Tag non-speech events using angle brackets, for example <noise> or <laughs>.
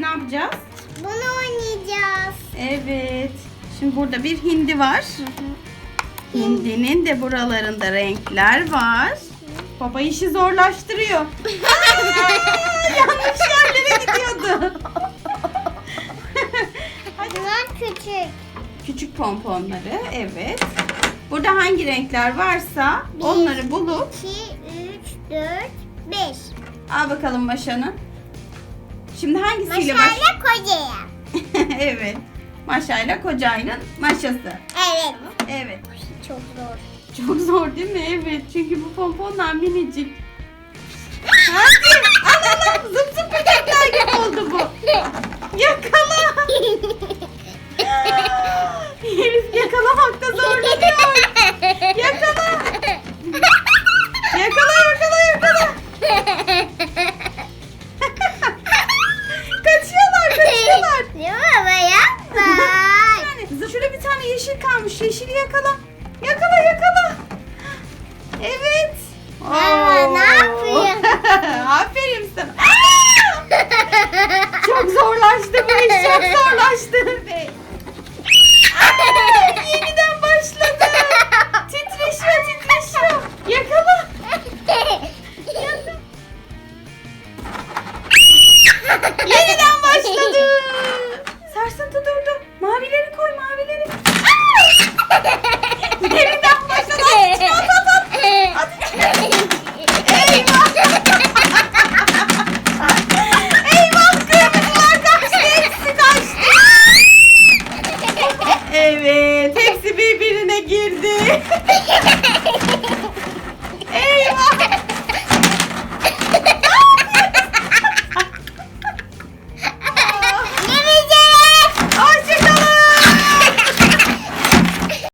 ne yapacağız? Bunu oynayacağız. Evet. Şimdi burada bir hindi var. Hindinin de buralarında renkler var. Baba işi zorlaştırıyor. Aa, <laughs> yanlış yerlere gidiyordu. Bunlar küçük. Küçük pomponları evet. Burada hangi renkler varsa Bir. onları bulup 2, 3, 4, 5. al bakalım maşanı. Şimdi hangisiyle baş... Maşayla kocaya. <laughs> evet. Maşayla kocayının maşası. Evet. Evet. Çok zor. Çok zor değil mi? Evet. Çünkü bu pomponlar minicik. <laughs> Hadi. Al al al. Zıp zıp böcekler gibi oldu bu. <laughs> yeşil yakala. Yakala yakala. Evet. Aa, ハハハハ!